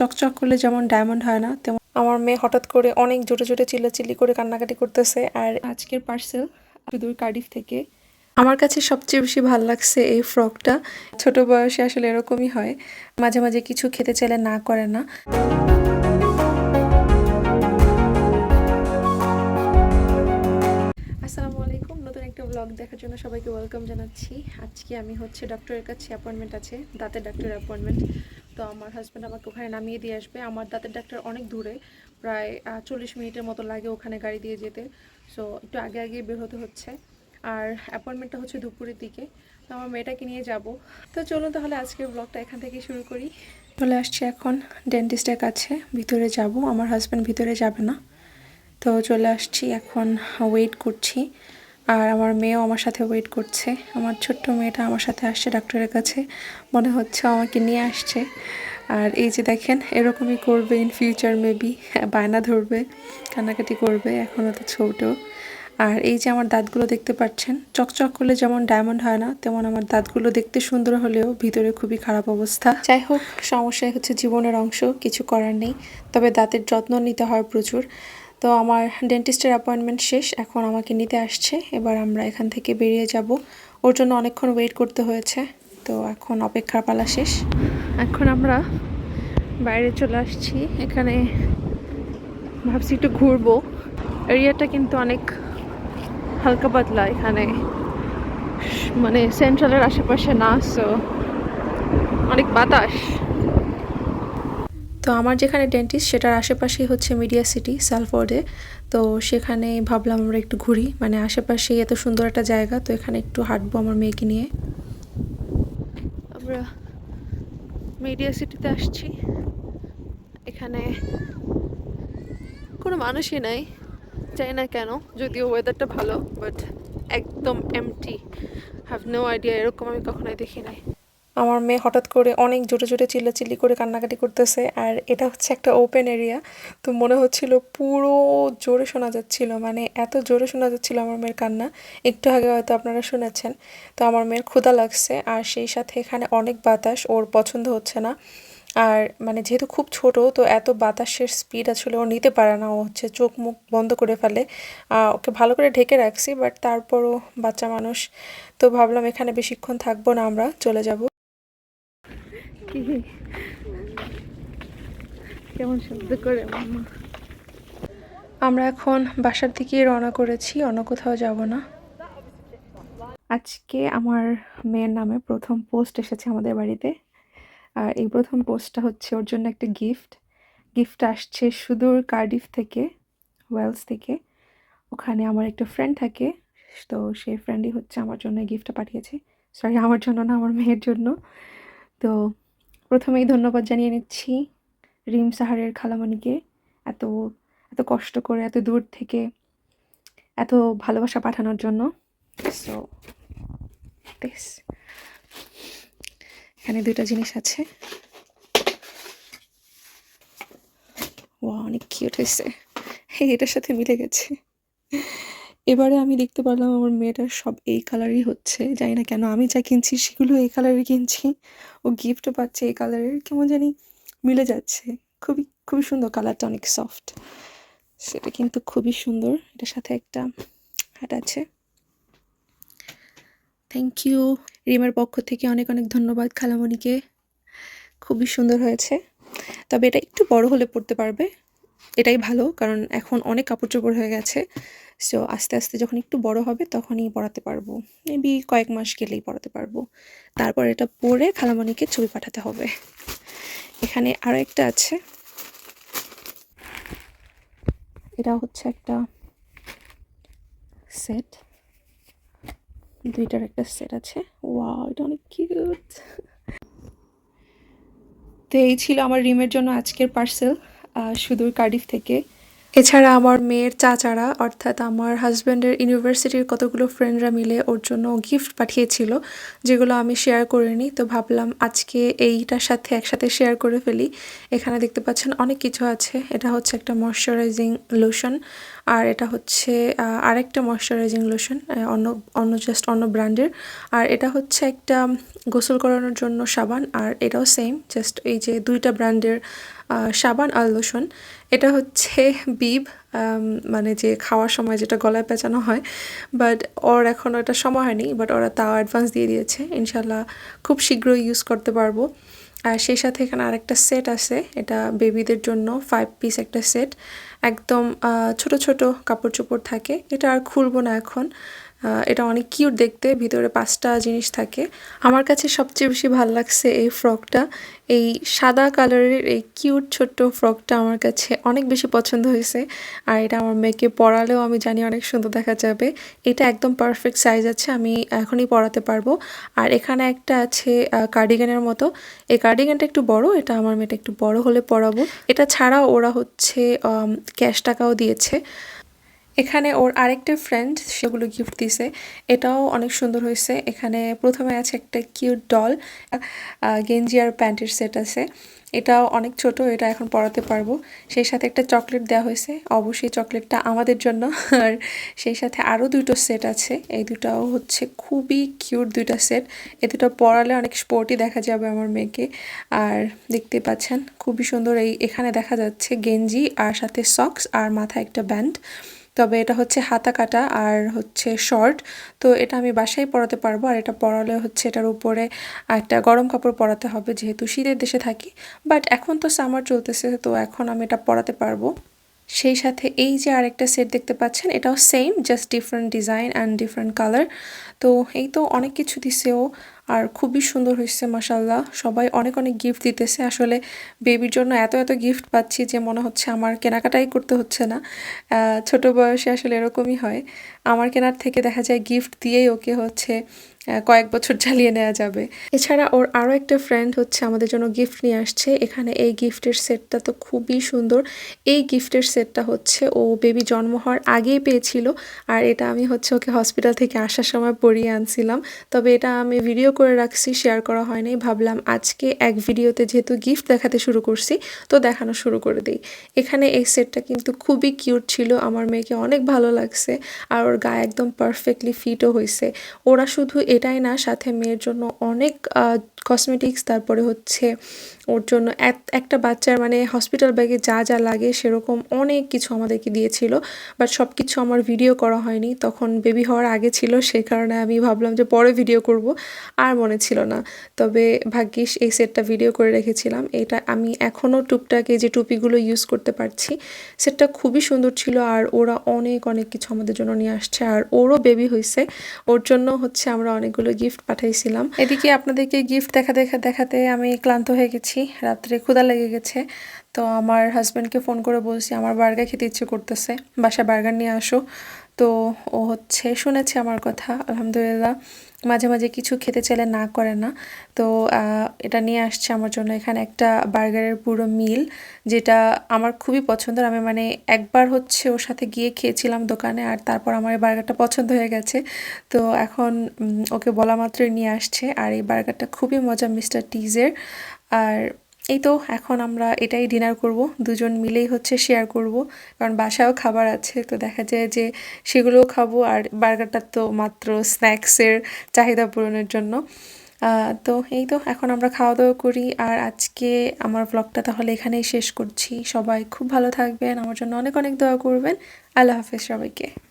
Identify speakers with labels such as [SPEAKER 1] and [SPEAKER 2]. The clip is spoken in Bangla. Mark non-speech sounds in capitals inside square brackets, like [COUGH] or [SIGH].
[SPEAKER 1] চকচক করলে যেমন ডায়মন্ড হয় না, তেমন আমার মেয়ে হঠাৎ করে অনেক জোরে জোরে চিল্লাচিল্লি করে কান্নাকাটি করতেছে আর আজকের পার্সেল সুদূর কার্ডিফ থেকে। আমার কাছে সবচেয়ে বেশি ভালো লাগছে এই ফ্রকটা ছোট বয়সে আসলে এরকমই হয়, মাঝে মাঝে কিছু খেতে চাইলে না করে না। আসসালামু আলাইকুম, নতুন একটা ব্লগ দেখার জন্য সবাইকে ওয়েলকাম জানাচ্ছি। আজকে আমি হচ্ছে ডক্টরের কাছে অ্যাপয়েন্টমেন্ট আছে, দাঁতের ডাক্তারের অ্যাপয়েন্টমেন্ট তো আমার হাজব্যান্ড আমাকে ওখানে নামিয়ে দিয়ে আসবে। আমার দাঁতের ডাক্তার অনেক দূরে, প্রায় চল্লিশ মিনিটের মতো লাগে ওখানে গাড়ি দিয়ে যেতে। সো একটু আগে আগে বের হতে হচ্ছে। আর অ্যাপয়েন্টমেন্টটা হচ্ছে দুপুরের দিকে। তো আমার মেয়েটাকে নিয়ে যাব। তো চলুন তাহলে আজকের ব্লগটা এখান থেকে শুরু করি। চলে আসছি এখন ডেন্টিস্টের কাছে। ভিতরে যাব। আমার হাজব্যান্ড ভিতরে যাবে না। তো চলে আসছি এখন ওয়েট করছি। আর আমার মেয়েও আমার সাথে ওয়েট করছে। আমার ছোট্ট মেয়েটা আমার সাথে আসছে ডাক্তারের কাছে। মনে হচ্ছে আমাকে নিয়ে আসছে। আর এই যে দেখেন, এরকমই করবে ইন ফিউচার মেবি বায়না ধরবে, কান্নাকাটি করবে এখনও তো ছোটো। আর এই যে আমার দাঁতগুলো দেখতে পাচ্ছেন, চকচক করলে যেমন ডায়মন্ড হয় না, তেমন আমার দাঁতগুলো দেখতে সুন্দর হলেও ভিতরে খুবই খারাপ অবস্থা। যাই হোক, সমস্যাই হচ্ছে জীবনের অংশ, কিছু করার নেই। তবে দাঁতের যত্ন নিতে হয় প্রচুর। তো আমার ডেন্টিস্টের অ্যাপয়েন্টমেন্ট শেষ, এখন আমাকে নিতে আসছে। এবার আমরা এখান থেকে বেরিয়ে যাব। ওর জন্য অনেকক্ষণ ওয়েট করতে হয়েছে। তো এখন অপেক্ষার পালা শেষ। এখন আমরা বাইরে চলে আসছি। এখানে ভাবছি একটু ঘুরবো। এরিয়াটা কিন্তু অনেক হালকা পাতলা এখানে। মানে সেন্ট্রালের আশেপাশে না সো অনেক বাতাস। তো আমার যেখানে ডেন্টিস্ট সেটার আশেপাশেই হচ্ছে মিডিয়া সিটি সালফোর্ডে তো সেখানে ভাবলাম আমরা একটু ঘুরি। মানে আশেপাশেই এত সুন্দর একটা জায়গা, তো এখানে একটু হাঁটবো আমার মেয়েকে নিয়ে। আমরা মিডিয়া সিটিতে আসছি। এখানে কোনো মানুষই নাই। জানি না কেন, যদিও ওয়েদারটা ভালো বাট একদম এমটি হ্যাভ নো আইডিয়া এরকম আমি কখনোই দেখি নাই। আমার মেয়ে হঠাৎ করে অনেক জোরে জোরে চিল্লাচিল্লি করে কান্নাকাটি করতেছে, আর এটা হচ্ছে একটা ওপেন এরিয়া তো মনে হচ্ছিল পুরো জোরে শোনা যাচ্ছিল মানে এত জোরে শোনা যাচ্ছিল আমার মেয়ের কান্না। একটু আগে হয়তো আপনারা শুনেছেন, তো আমার মেয়ের ক্ষুধা লাগছে, আর সেই সাথে এখানে অনেক বাতাস, ওর পছন্দ হচ্ছে না। আর মানে যেহেতু খুব ছোট, তো এত বাতাসের স্পিড আসলে ও নিতে পারে না, ও হচ্ছে চোখ মুখ বন্ধ করে ফেলে। ওকে ভালো করে ঢেকে রাখছি বাট তারপরও বাচ্চা মানুষ, তো ভাবলাম এখানে বেশিক্ষণ থাকব না আমরা, চলে যাব। কেমন শব্দ করে মামা? আমরা এখন বাসার দিকে রওনা করেছি, অন্য কোথাও যাব না। আজকে আমার মেয়ের নামে প্রথম পোস্ট এসেছে আমাদের বাড়িতে। আর এই প্রথম পোস্টটা হচ্ছে ওর জন্য একটা গিফট। গিফট আসছে সুদূর কার্ডিফ থেকে, ওয়েলস থেকে। ওখানে আমার একটা ফ্রেন্ড থাকে, তো সেই ফ্রেন্ডই হচ্ছে আমার জন্য গিফটটা পাঠিয়েছে। সরি, আমার জন্য না, আমার মেয়ের জন্য। তো প্রথমেই ধন্যবাদ জানিয়ে নিচ্ছি রিম সাহারের খালামণিকে এত এত কষ্ট করে, এত দূর থেকে, এত ভালোবাসা পাঠানোর জন্য। সো দিস এখানে দুইটা জিনিস আছে। ও অনেক কিউট হয়েছে। [LAUGHS] এটার সাথে মিলে গেছে। এবারে আমি দেখতে পারলাম আমার মেয়েটার সব এই কালারই হচ্ছে। জানি না কেন, আমি যা কিনছি সেগুলো এই কালারের কিনছি। ও গিফটও পাচ্ছে এই কালারের কেমন জানি মিলে যাচ্ছে। খুবই খুবই সুন্দর কালারটা অনেক সফট সেটা কিন্তু খুবই সুন্দর। এটার সাথে একটা হ্যাট আছে। থ্যাংক ইউ রিমার পক্ষ থেকে অনেক অনেক ধন্যবাদ খালামণিকে। খুবই সুন্দর হয়েছে। তবে এটা একটু বড় হলে পড়তে পারবে। এটাই ভালো, কারণ এখন অনেক কাপড় চোপড় হয়ে গেছে। সো আস্তে আস্তে যখন একটু বড় হবে তখনই পড়াতে পারব। মেবি কয়েক মাস গেলেই পড়াতে পারব। তারপর এটা পরে খালামণিকে ছবি পাঠাতে হবে। এখানে আরও একটা আছে। এটা হচ্ছে একটা সেট দুইটার একটা সেট আছে। ওয়াও এটা অনেক কিউট তো এই ছিল আমার রিমের জন্য আজকের পার্সেল সুদূর কার্ডিফ থেকে। এছাড়া আমার মেয়ের চাচারা, অর্থাৎ আমার হাজব্যান্ডের ইউনিভার্সিটির কতগুলো ফ্রেন্ডরা মিলে ওর জন্য গিফট পাঠিয়েছিল, যেগুলো আমি শেয়ার করিনি তো ভাবলাম আজকে এইটার সাথে একসাথে শেয়ার করে ফেলি। এখানে দেখতে পাচ্ছেন অনেক কিছু আছে। এটা হচ্ছে একটা ময়শ্চারাইজিং লোশন আর এটা হচ্ছে আরেকটা ময়শ্চারাইজিং লোশন অন্য অন্য জাস্ট অন্য ব্র্যান্ডের আর এটা হচ্ছে একটা গোসল করানোর জন্য সাবান, আর এটাও সেম জাস্ট এই যে দুইটা ব্র্যান্ডের সাবান আর লোশন। এটা হচ্ছে বিব মানে যে খাওয়ার সময় যেটা গলায় পেঁচানো হয়। বাট ওর এখন ওটা সময় হয়নি, বাট ওরা তাও অ্যাডভান্স দিয়ে দিয়েছে। ইনশাল্লাহ খুব শীঘ্রই ইউজ করতে পারব। আর সেই সাথে এখানে আরেকটা সেট আছে। এটা বেবিদের জন্য ফাইভ পিস একটা সেট একদম ছোট ছোট কাপড় চোপড় থাকে। এটা আর খুলবো না এখন। এটা অনেক কিউট দেখতে, ভিতরে পাঁচটা জিনিস থাকে। আমার কাছে সবচেয়ে বেশি ভালো লাগছে এই ফ্রকটা এই সাদা কালারের এই কিউট ছোট্ট ফ্রকটা আমার কাছে অনেক বেশি পছন্দ হয়েছে। আর এটা আমার মেয়েকে পরালেও আমি জানি অনেক সুন্দর দেখা যাবে। এটা একদম পারফেক্ট সাইজ আছে, আমি এখনই পরাতে পারব। আর এখানে একটা আছে কার্ডিগানের মতো। এই কার্ডিগানটা একটু বড়, এটা আমার মেয়েটা একটু বড় হলে পরাবো। এটা ছাড়াও ওরা হচ্ছে ক্যাশ টাকাও দিয়েছে। এখানে ওর আরেকটা ফ্রেন্ড সেগুলো গিফট দিছে। এটাও অনেক সুন্দর হয়েছে। এখানে প্রথমে আছে একটা কিউট ডল গেঞ্জি আর প্যান্টের সেট আছে। এটাও অনেক ছোট, এটা এখন পড়াতে পারব। সেই সাথে একটা চকলেট দেওয়া হয়েছে। অবশ্যই চকলেটটা আমাদের জন্য। [LAUGHS] আর সেই সাথে আরও দুটো সেট আছে। এই দুটাও হচ্ছে খুবই কিউট দুইটা সেট এ দুটো পড়ালে অনেক স্পোর্টি দেখা যাবে আমার মেয়েকে। আর দেখতে পাচ্ছেন, খুবই সুন্দর এই এখানে দেখা যাচ্ছে গেঞ্জি আর সাথে সক্স আর মাথায় একটা ব্যান্ড তবে এটা হচ্ছে হাতা কাটা আর হচ্ছে শর্ট তো এটা আমি বাসায় পরাতে পারব আর এটা পরালে হচ্ছে এটার উপরে একটা গরম কাপড় পরাতে হবে যেহেতু শীতের দেশে থাকি। বাট এখন তো সামার চলতেছে, তো এখন আমি এটা পরাতে পারব। সেই সাথে এই যে আরেকটা সেট দেখতে পাচ্ছেন, এটাও same just different design and different colour তো এই তো অনেক কিছু দিছেও আর খুবই সুন্দর হয়েছে মাসাল্লাহ সবাই অনেক অনেক গিফট দিতেছে। আসলে বেবির জন্য এত এত গিফট পাচ্ছি যে মনে হচ্ছে আমার কেনাকাটাই করতে হচ্ছে না। ছোট বয়সে আসলে এরকমই হয়। আমার কেনার থেকে দেখা যায় গিফট দিয়েই ওকে হচ্ছে কয়েক বছর চালিয়ে নেওয়া যাবে। এছাড়া ওর আরও একটা ফ্রেন্ড হচ্ছে, আমাদের জন্য গিফট নিয়ে আসছে। এখানে এই গিফটের সেটটা তো খুবই সুন্দর। এই গিফটের সেটটা হচ্ছে, ও বেবি জন্ম হওয়ার আগেই পেয়েছিল। আর এটা আমি হচ্ছে ওকে হসপিটাল থেকে আসার সময় পরিয়ে আনছিলাম। তবে এটা আমি ভিডিও করে রাখছি শেয়ার করা হয়নি। ভাবলাম আজকে এক ভিডিওতে যেহেতু গিফট দেখাতে শুরু করছি, তো দেখানো শুরু করে দিই। এখানে এই সেটটা কিন্তু খুবই কিউট ছিল। আমার মেয়েকে অনেক ভালো লাগছে। আর ওর গায়ে একদম পারফেক্টলি ফিটও হয়েছে ওরা শুধু এটাই না সাথে মেয়ের জন্য অনেক কসমেটিক্স তারপরে হচ্ছে ওর জন্য এক- একটা বাচ্চার মানে হসপিটাল ব্যাগে যা যা লাগে সেরকম অনেক কিছু আমাদেরকে দিয়েছিল বাট সব কিছু আমার ভিডিও করা হয়নি। তখন বেবি হওয়ার আগে ছিল সেই কারণে আমি ভাবলাম যে পরে ভিডিও করব, আর মনে ছিল না। তবে ভাগ্যিস এই সেটটা ভিডিও করে রেখেছিলাম। এটা আমি এখনও টুকটাক এই যে টুপিগুলো ইউজ করতে পারছি। সেটটা খুবই সুন্দর ছিল, আর ওরা অনেক অনেক কিছু আমাদের জন্য নিয়ে আসছে, আর ওরও বেবি হয়েছে। ওর জন্য হচ্ছে আমরা অনেকগুলো গিফট পাঠাইছিলাম। এদিকে আপনাদেরকে গিফট দেখা দেখা, দেখাতে আমি ক্লান্ত হয়ে গেছি। রাত্রে ক্ষুধা লেগে গেছে। তো আমার হাজব্যান্ডকে ফোন করে বলছি, আমার বার্গার খেতে ইচ্ছে করতেছে, বাসায় বার্গার নিয়ে আসো। তো ও হচ্ছে শুনেছে আমার কথা, আলহামদুলিল্লাহ। মাঝে মাঝে কিছু খেতে চাইলে না করে না। তো এটা নিয়ে আসছে আমার জন্য এখানে একটা বার্গারের পুরো মিল যেটা আমার খুবই পছন্দের আমি মানে একবার হচ্ছে ওর সাথে গিয়ে খেয়েছিলাম দোকানে, আর তারপর আমার এই বার্গারটা পছন্দ হয়ে গেছে। তো এখন ওকে বলা মাত্রই নিয়ে আসছে। আর এই বার্গারটা খুবই মজা মিস্টার টিজের। আর এই তো এখন আমরা এটাই ডিনার করব। দুজন মিলেই হচ্ছে শেয়ার করব। কারণ বাসায়ও খাবার আছে, তো দেখা যায় যে সেগুলোও খাব। আর বার্গারটা তো মাত্র স্ন্যাক্সের চাহিদা পূরণের জন্য। তো এই তো এখন আমরা খাওয়া দাওয়া করি। আর আজকে আমার ব্লগটা তাহলে এখানেই শেষ করছি। সবাই খুব ভালো থাকবেন। আমার জন্য অনেক অনেক দোয়া করবেন। আল্লাহ হাফেজ সবাইকে।